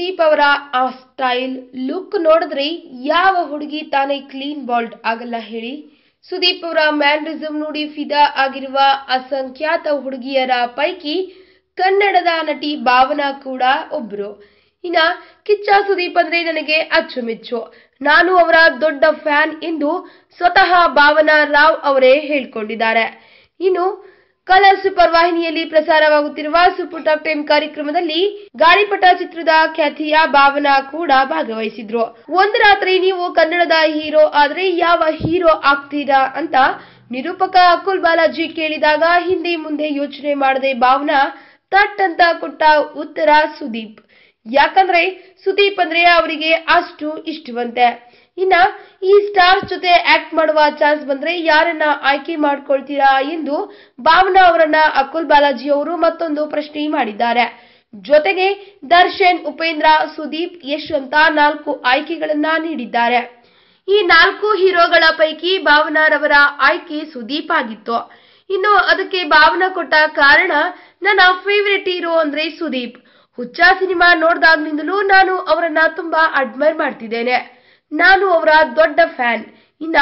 ಸುದೀಪ್ ಅವರ ಆ style look ನೋಡಿದ್ರೆ ಯಾವ ಹುಡುಗಿ ತಾನೇ ಕ್ಲೀನ್ ಬಾಲ್ಡ್ ಆಗಲ್ಲ ಹೇಳಿ. ಸುದೀಪ್ ಅವರ ಮ್ಯಾನ್ರಿಸಮ್ ನೋಡಿ ಫಿದಾ ಆಗಿರುವ ಅಸಂಖ್ಯಾತ ಹುಡುಗಿಯರ ಪೈಕಿ ಕನ್ನಡದ ನಟಿ ಭಾವನಾ ಕೂಡ ಒಬ್ರು. ಇನ್ನ ಕಿಚ್ಚ ಸುದೀಪ್ ಅಂದ್ರೆ ನನಗೆ ಅಚ್ಚುಮೆಚ್ಚು. ನಾನು ಅವರ ದೊಡ್ಡ ಫ್ಯಾನ್ ಎಂದು ಸ್ವತಃ ಭಾವನಾ ರಾವ್ ಅವರೇ ಹೇಳ್ಕೊಂಡಿದ್ದಾರೆ. ಇನ್ನು ಕಲರ್ ಸೂಪರ್ ವಾಹಿನಿಯಲ್ಲಿ ಪ್ರಸಾರವಾಗುತ್ತಿರುವ ಸೂಪರ್ ಟಾಪ್ ಟೈಮ್ ಕಾರ್ಯಕ್ರಮದಲ್ಲಿ ಗಾಳಿಪಟ ಚಿತ್ರದ ಖ್ಯಾತಿಯ ಭಾವನಾ ಕೂಡ ಭಾಗವಹಿಸಿದ್ರು. ಒಂದು ರಾತ್ರಿ ನೀವು ಕನ್ನಡದ ಹೀರೋ ಆದ್ರೆ ಯಾವ ಹೀರೋ ಆಗ್ತೀರಾ ಅಂತ ನಿರೂಪಕ ಅಕುಲ್ ಬಾಲಾಜಿ ಕೇಳಿದಾಗ ಹಿಂದೆ ಮುಂದೆ ಯೋಚನೆ ಮಾಡದೆ ಭಾವನಾ, ತಟ್ ಅಂತ ಕೊಟ್ಟ ಉತ್ತರ ಸುದೀಪ್. ಯಾಕಂದ್ರೆ ಸುದೀಪ್ ಅಂದ್ರೆ ಅವರಿಗೆ ಅಷ್ಟು ಇಷ್ಟವಂತೆ. ಇನ್ನ ಈ ಸ್ಟಾರ್ ಜೊತೆ ಆಕ್ಟ್ ಮಾಡುವ ಚಾನ್ಸ್ ಬಂದ್ರೆ ಯಾರನ್ನ ಆಯ್ಕೆ ಮಾಡ್ಕೊಳ್ತೀರಾ ಎಂದು ಭಾವನಾ ಅವರನ್ನ ಅಕುಲ್ ಬಾಲಾಜಿ ಅವರು ಮತ್ತೊಂದು ಪ್ರಶ್ನೆ ಮಾಡಿದ್ದಾರೆ. ಜೊತೆಗೆ ದರ್ಶನ್, ಉಪೇಂದ್ರ, ಸುದೀಪ್, ಯಶ್ ಅಂತ ನಾಲ್ಕು ಆಯ್ಕೆಗಳನ್ನ ನೀಡಿದ್ದಾರೆ. ಈ ನಾಲ್ಕು ಹೀರೋಗಳ ಪೈಕಿ ಭಾವನಾರವರ ಆಯ್ಕೆ ಸುದೀಪ್ ಆಗಿತ್ತು. ಇನ್ನು ಅದಕ್ಕೆ ಭಾವನಾ ಕೊಟ್ಟ ಕಾರಣ ನನ್ನ ಫೇವರೇಟ್ ಹೀರೋ ಅಂದ್ರೆ ಸುದೀಪ್. ಹುಚ್ಚ ಸಿನಿಮಾ ನೋಡ್ದಾಗ್ನಿಂದಲೂ ನಾನು ಅವರನ್ನ ತುಂಬಾ ಅಡ್ಮೈರ್ ಮಾಡ್ತಿದ್ದೇನೆ. ನಾನು ಅವರ ದೊಡ್ಡ ಫ್ಯಾನ್. ಇನ್ನ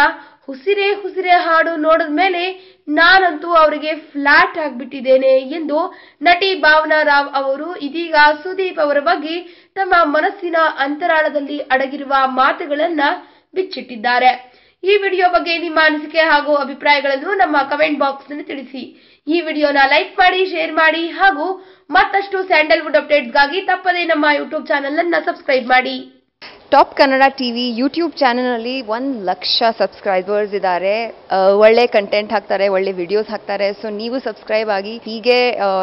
ಹುಸಿರೆ ಹುಸಿರೆ ಹಾಡು ನೋಡಿದ ಮೇಲೆ ನಾನಂತೂ ಅವರಿಗೆ ಫ್ಲಾಟ್ ಆಗಿಬಿಟ್ಟಿದ್ದೇನೆ ಎಂದು ನಟಿ ಭಾವನಾ ರಾವ್ ಅವರು ಇದೀಗ ಸುದೀಪ್ ಅವರ ಬಗ್ಗೆ ತಮ್ಮ ಮನಸ್ಸಿನ ಅಂತರಾಳದಲ್ಲಿ ಅಡಗಿರುವ ಮಾತುಗಳನ್ನ ಬಿಚ್ಚಿಟ್ಟಿದ್ದಾರೆ. ಈ ವಿಡಿಯೋ ಬಗ್ಗೆ ನಿಮ್ಮ ಅನಿಸಿಕೆ ಹಾಗೂ ಅಭಿಪ್ರಾಯಗಳನ್ನು ನಮ್ಮ ಕಮೆಂಟ್ ಬಾಕ್ಸ್ನಲ್ಲಿ ತಿಳಿಸಿ. ಈ ವಿಡಿಯೋನ ಲೈಕ್ ಮಾಡಿ, ಶೇರ್ ಮಾಡಿ ಹಾಗೂ ಮತ್ತಷ್ಟು ಸ್ಯಾಂಡಲ್ವುಡ್ ಅಪ್ಡೇಟ್ಸ್ಗಾಗಿ ತಪ್ಪದೇ ನಮ್ಮ ಯೂಟ್ಯೂಬ್ ಚಾನೆಲ್ ಅನ್ನ ಸಬ್ಸ್ಕ್ರೈಬ್ ಮಾಡಿ. Top Kannada T V YouTube ಚಾನಲ್ನಲ್ಲಿ ಒಂದು ಲಕ್ಷ ಸಬ್ಸ್ಕ್ರೈಬರ್ಸ್ ಇದ್ದಾರೆ ಒಳ್ಳೆ ಕಂಟೆಂಟ್ ಹಾಕ್ತಾರೆ, ಒಳ್ಳೆ ವಿಡಿಯೋಸ್ ಹಾಕ್ತಾರೆ. ಸೊ ನೀವು ಸಬ್ಸ್ಕ್ರೈಬ್ ಆಗಿ ಹೀಗೆ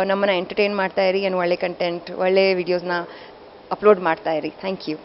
ನಮ್ಮನ್ನ ಎಂಟರ್ಟೈನ್ ಮಾಡ್ತಾ ಇರಿ, ಏನು ಒಳ್ಳೆ ಕಂಟೆಂಟ್ ಒಳ್ಳೆ ವಿಡಿಯೋಸ್ನ ಅಪ್ಲೋಡ್ ಮಾಡ್ತಾ ಇರಿ. Thank you